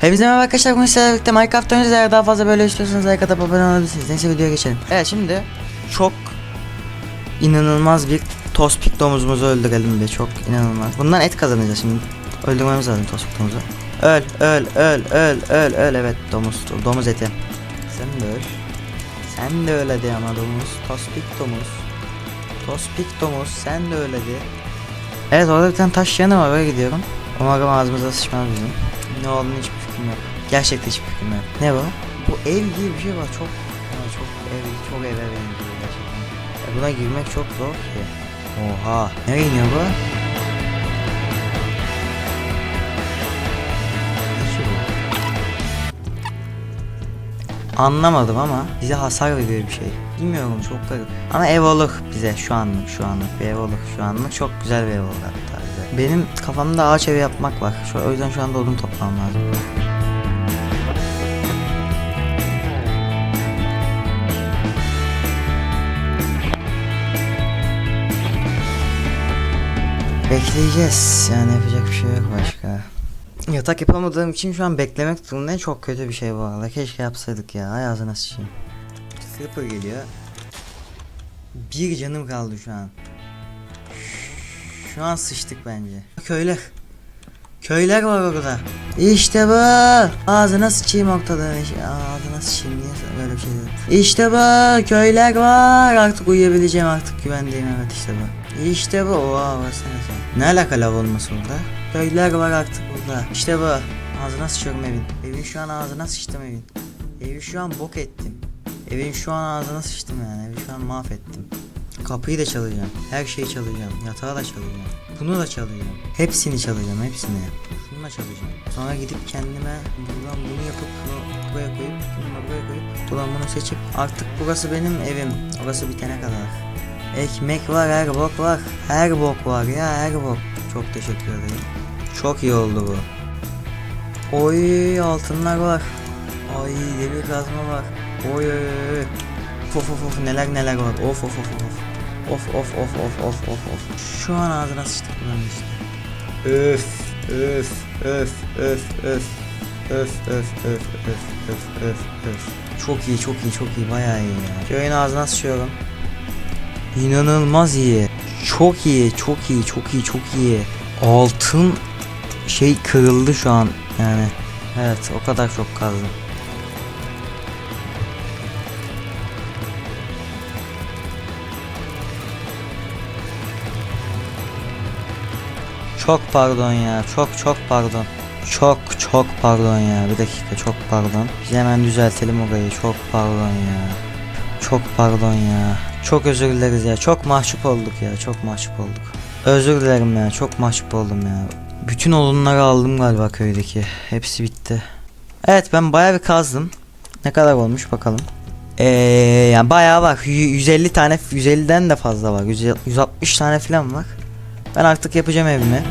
Hepinize merhaba arkadaşlar bugün sizlerle birlikte Minecraft oynuyoruz eğer daha fazla böyle istiyorsanız like atıp abone olabilirsiniz. Neyse videoya geçelim. Evet şimdi çok inanılmaz bir tospik domuzumuzu öldürelim be. Çok inanılmaz. Bundan et kazanacağız şimdi. Öldürmemiz lazım tospik domuzu Öl öl öl öl öl öl. Evet domuz domuz eti. Sen de öl. Sen de öl hadi ama domuz. Tospik domuz Tospik domuz sen de öl hadi. Evet orada bir tane taş yanı var. Oraya gidiyorum. Umarım ağzımıza sıçmaz bizim. Ne olduğunu hiçbir fikrim yok. Gerçekten hiçbir fikrim yok. Ne bu? Bu ev diye bir şey var. Çok yani çok ev çok eve benziyor gerçekten. Buna girmek çok zor ki. Oha. Nereye iniyor bu? Anlamadım ama bize hasar veriyor bir şey. Bilmiyorum çok garip. Ama ev olur bize şu anlık şu anlık bir ev olur şu anlık çok güzel bir ev olur bize. Benim kafamda ağaç evi yapmak var. Şu, o yüzden şu anda odun toplamam lazım. Bekleyeceğiz. Yani yapacak bir şey yok başka. Yatak yapamadığım için şu an beklemek durumundayım. Çok kötü bir şey bu arada. Keşke yapsaydık ya. Ay ağzına sıçayım. Slipper geliyor. Bir canım kaldı şu an. Şu an sıçtık bence. Köyler. Köyler var orada. İşte bu. Ağzına sıçayım ortadan. Ağzına sıçayım diye böyle bir şey dedim. İşte bu. Köyler var. Artık uyuyabileceğim artık güvendeyim evet işte bu. İşte bu. Oha baksana sen. Ne alaka lav olması burada? Köyler var artık burada. İşte bu. Ağzına sıçıyorum evin. Evin şu an ağzına sıçtım evin. Evi şu an bok ettim. Evin şu an ağzına sıçtım yani. Evi şu an mahvettim. Kapıyı da çalacağım. Her şeyi çalacağım. Yatağı da çalacağım. Bunu da çalacağım. Hepsini çalacağım. Hepsini. Şunu da çalacağım. Sonra gidip kendime buradan bunu yapıp buraya koyup bunu buraya koyup buradan bunu seçip artık burası benim evim. Orası bitene kadar. Ekmek var, her bok var. Her bok var ya, her bok. Çok teşekkür ederim. Çok iyi oldu bu. Oy altınlar var. Ay demir kazma var. Oy oy oy. oy. Of of of neler neler var. Of of of of. Of of of of of of of. Şu an ağzına sıçtık bunların işte. Öf öf öf öf öf. Öf öf öf öf öf öf öf. Çok iyi çok iyi çok iyi bayağı iyi ya. Köyün ağzına sıçıyorum. İnanılmaz iyi. Çok iyi çok iyi çok iyi çok iyi. Altın şey kırıldı şu an yani. Evet o kadar çok kazdım. Çok pardon ya. Çok çok pardon. Çok çok pardon ya. Bir dakika çok pardon. Biz hemen düzeltelim orayı. Çok pardon ya. Çok pardon ya. Çok özür dileriz ya. Çok mahcup olduk ya. Çok mahcup olduk. Özür dilerim ya. Çok mahcup oldum ya. Bütün odunları aldım galiba köydeki. Hepsi bitti. Evet ben bayağı bir kazdım. Ne kadar olmuş bakalım. Ee, yani bayağı. Y- 150 tane 150'den de fazla var. 100 160 tane falan var. Ben artık yapacağım evimi.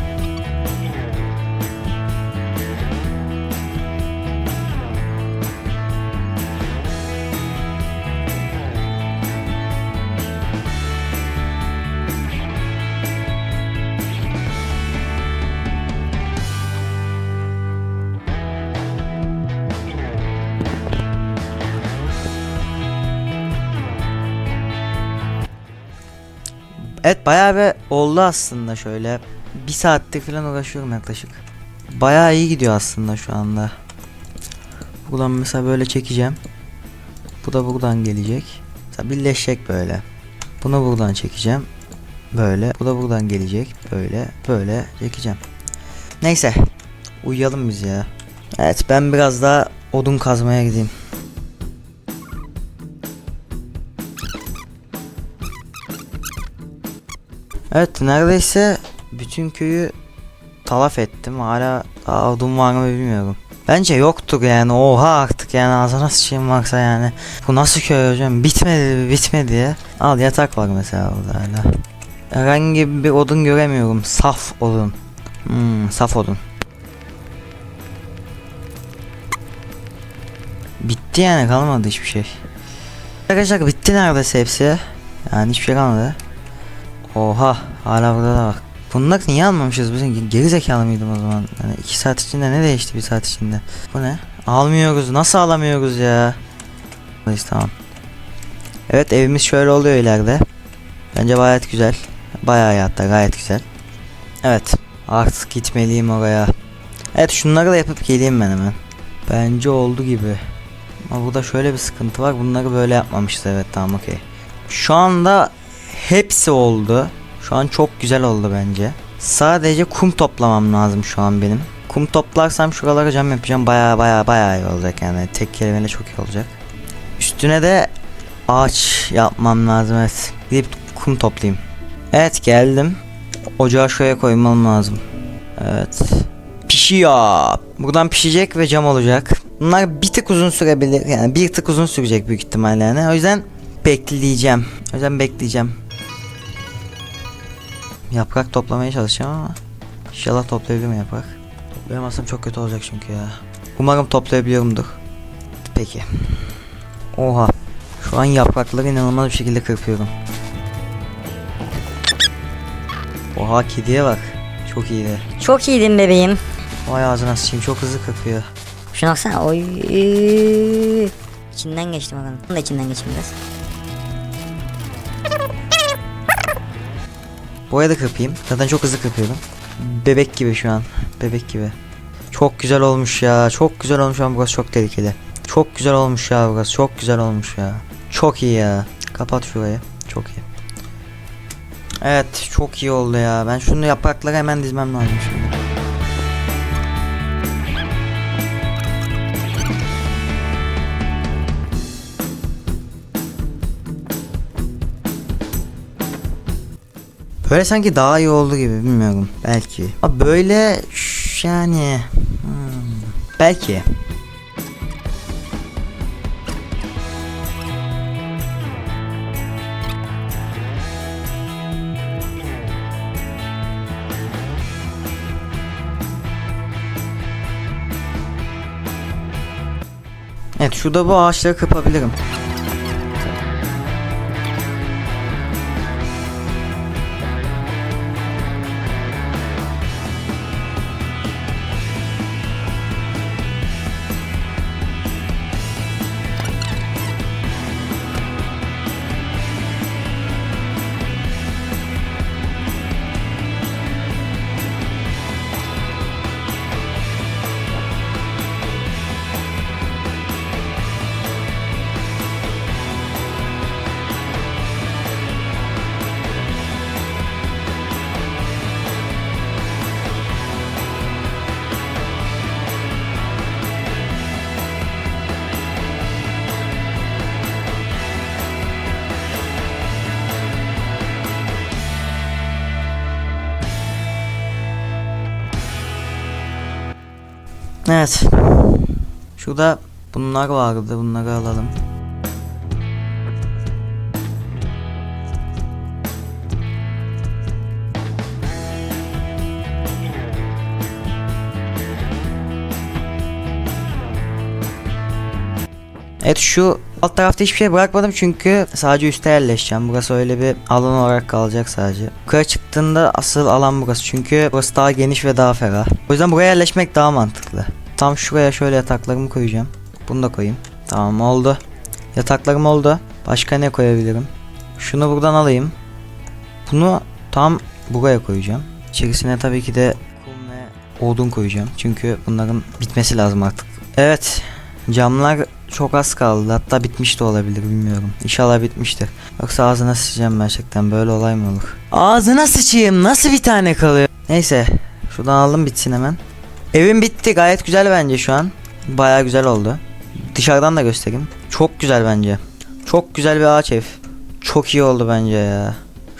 Evet bayağı bir oldu aslında şöyle. Bir saattir falan uğraşıyorum yaklaşık. Bayağı iyi gidiyor aslında şu anda. Buradan mesela böyle çekeceğim. Bu da buradan gelecek. Mesela birleşecek böyle. Bunu buradan çekeceğim. Böyle. Bu da buradan gelecek. Böyle. Böyle çekeceğim. Neyse. Uyuyalım biz ya. Evet ben biraz daha odun kazmaya gideyim. Evet neredeyse bütün köyü talaf ettim. Hala odun var mı bilmiyorum. Bence yoktur yani oha artık yani ağzına sıçayım varsa yani. Bu nasıl köy hocam bitmedi bitmedi ya. Al yatak var mesela orada hala. Herhangi bir odun göremiyorum. Saf odun. Hmm, saf odun. Bitti yani kalmadı hiçbir şey. Arkadaşlar bitti neredeyse hepsi. Yani hiçbir şey kalmadı. Oha hala burada da var. Bunlar niye almamışız biz? Geri zekalı mıydım o zaman? Yani iki saat içinde ne değişti bir saat içinde? Bu ne? Almıyoruz. Nasıl alamıyoruz ya? Tamam. Evet evimiz şöyle oluyor ileride. Bence gayet güzel. Bayağı iyi hatta gayet güzel. Evet. Artık gitmeliyim oraya. Evet şunları da yapıp geleyim ben hemen. Bence oldu gibi. Ama burada şöyle bir sıkıntı var. Bunları böyle yapmamıştı. Evet tamam okey. Şu anda hepsi oldu. Şu an çok güzel oldu bence. Sadece kum toplamam lazım şu an benim. Kum toplarsam şuralara cam yapacağım. Baya baya baya iyi olacak yani. Tek kelimeyle çok iyi olacak. Üstüne de ağaç yapmam lazım evet. Gidip kum toplayayım. Evet geldim. Ocağı şuraya koymam lazım. Evet. Pişiyor. Buradan pişecek ve cam olacak. Bunlar bir tık uzun sürebilir. Yani bir tık uzun sürecek büyük ihtimalle yani. O yüzden bekleyeceğim. O yüzden bekleyeceğim. Yaprak toplamaya çalışacağım ama inşallah toplayabilirim yaprak. Toplayamazsam çok kötü olacak çünkü ya. Umarım toplayabiliyorumdur. Peki. Oha. Şu an yaprakları inanılmaz bir şekilde kırpıyorum. Oha kediye bak. Çok iyiydi. Çok iyiydin bebeğim. Vay ağzına sıçayım çok hızlı kırpıyor. Şuna baksana. Oy. İçinden geçtim bakalım. Bunu da içinden geçeyim biraz. Boya da kırpayım. Zaten çok hızlı kırpıyorum. Bebek gibi şu an. Bebek gibi. Çok güzel olmuş ya. Çok güzel olmuş ama burası çok tehlikeli. Çok güzel olmuş ya burası. Çok güzel olmuş ya. Çok iyi ya. Kapat şurayı. Çok iyi. Evet çok iyi oldu ya. Ben şunu yaprakları hemen dizmem lazım şimdi. Böyle sanki daha iyi oldu gibi bilmiyorum. Belki. Ama böyle yani hmm, belki. Evet şurada bu ağaçları kırpabilirim. Evet. Şurada bunlar vardı. Bunları alalım. Evet şu alt tarafta hiçbir şey bırakmadım çünkü sadece üste yerleşeceğim. Burası öyle bir alan olarak kalacak sadece. Yukarı çıktığında asıl alan burası çünkü burası daha geniş ve daha ferah. O yüzden buraya yerleşmek daha mantıklı. Tam şuraya şöyle yataklarımı koyacağım. Bunu da koyayım. Tamam oldu. Yataklarım oldu. Başka ne koyabilirim? Şunu buradan alayım. Bunu tam buraya koyacağım. İçerisine tabii ki de kum ve odun koyacağım. Çünkü bunların bitmesi lazım artık. Evet. Camlar çok az kaldı. Hatta bitmiş de olabilir bilmiyorum. İnşallah bitmiştir. Yoksa ağzına sıçacağım gerçekten. Böyle olay mı olur? Ağzına sıçayım. Nasıl bir tane kalıyor? Neyse. Şuradan aldım bitsin hemen. Evim bitti. Gayet güzel bence şu an. Baya güzel oldu. Dışarıdan da göstereyim. Çok güzel bence. Çok güzel bir ağaç ev. Çok iyi oldu bence ya.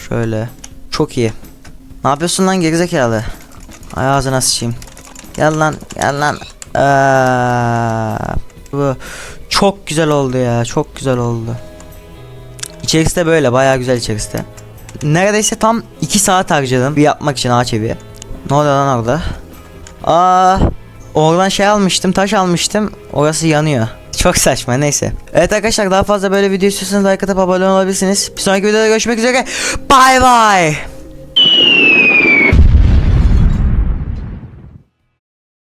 Şöyle. Çok iyi. Ne yapıyorsun lan gerizekalı? Ay ağzına sıçayım. Gel lan. Gel lan. Aa, bu çok güzel oldu ya. Çok güzel oldu. İçerisi de böyle. Baya güzel içerisi de. Neredeyse tam 2 saat harcadım bir yapmak için ağaç evi. Ne oluyor lan orada? Aa, oradan şey almıştım, taş almıştım. Orası yanıyor. Çok saçma neyse. Evet arkadaşlar daha fazla böyle video istiyorsanız like atıp abone olabilirsiniz. Bir sonraki videoda görüşmek üzere. Bye bye.